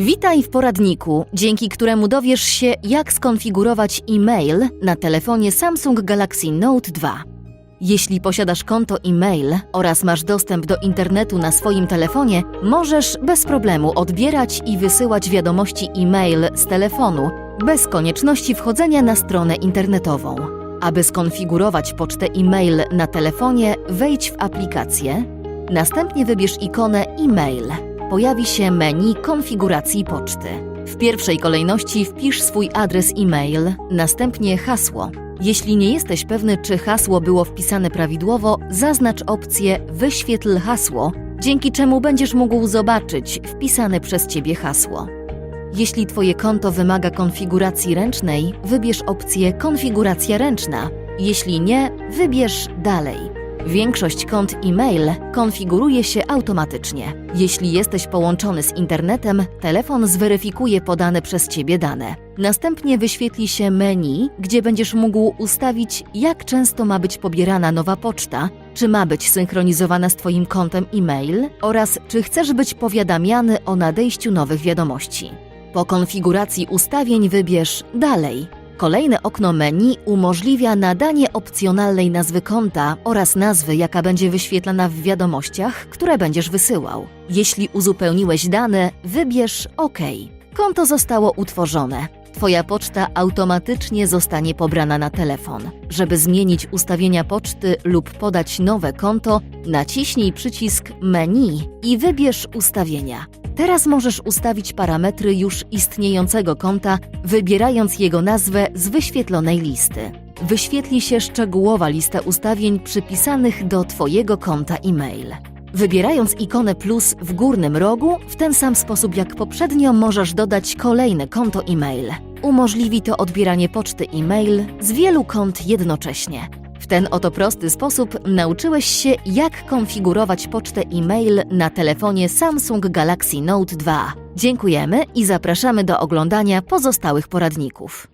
Witaj w poradniku, dzięki któremu dowiesz się, jak skonfigurować e-mail na telefonie Samsung Galaxy Note 2. Jeśli posiadasz konto e-mail oraz masz dostęp do internetu na swoim telefonie, możesz bez problemu odbierać i wysyłać wiadomości e-mail z telefonu, bez konieczności wchodzenia na stronę internetową. Aby skonfigurować pocztę e-mail na telefonie, wejdź w aplikację, następnie wybierz ikonę e-mail. Pojawi się menu konfiguracji poczty. W pierwszej kolejności wpisz swój adres e-mail, następnie hasło. Jeśli nie jesteś pewny, czy hasło było wpisane prawidłowo, zaznacz opcję Wyświetl hasło, dzięki czemu będziesz mógł zobaczyć wpisane przez Ciebie hasło. Jeśli Twoje konto wymaga konfiguracji ręcznej, wybierz opcję Konfiguracja ręczna. Jeśli nie, wybierz Dalej. Większość kont e-mail konfiguruje się automatycznie. Jeśli jesteś połączony z internetem, telefon zweryfikuje podane przez Ciebie dane. Następnie wyświetli się menu, gdzie będziesz mógł ustawić, jak często ma być pobierana nowa poczta, czy ma być synchronizowana z Twoim kontem e-mail oraz czy chcesz być powiadamiany o nadejściu nowych wiadomości. Po konfiguracji ustawień wybierz Dalej. Kolejne okno menu umożliwia nadanie opcjonalnej nazwy konta oraz nazwy, jaka będzie wyświetlana w wiadomościach, które będziesz wysyłał. Jeśli uzupełniłeś dane, wybierz OK. Konto zostało utworzone. Twoja poczta automatycznie zostanie pobrana na telefon. Żeby zmienić ustawienia poczty lub podać nowe konto, naciśnij przycisk Menu i wybierz ustawienia. Teraz możesz ustawić parametry już istniejącego konta, wybierając jego nazwę z wyświetlonej listy. Wyświetli się szczegółowa lista ustawień przypisanych do Twojego konta e-mail. Wybierając ikonę plus w górnym rogu, w ten sam sposób jak poprzednio możesz dodać kolejne konto e-mail. Umożliwi to odbieranie poczty e-mail z wielu kont jednocześnie. Ten oto prosty sposób nauczyłeś się, jak konfigurować pocztę e-mail na telefonie Samsung Galaxy Note 2. Dziękujemy i zapraszamy do oglądania pozostałych poradników.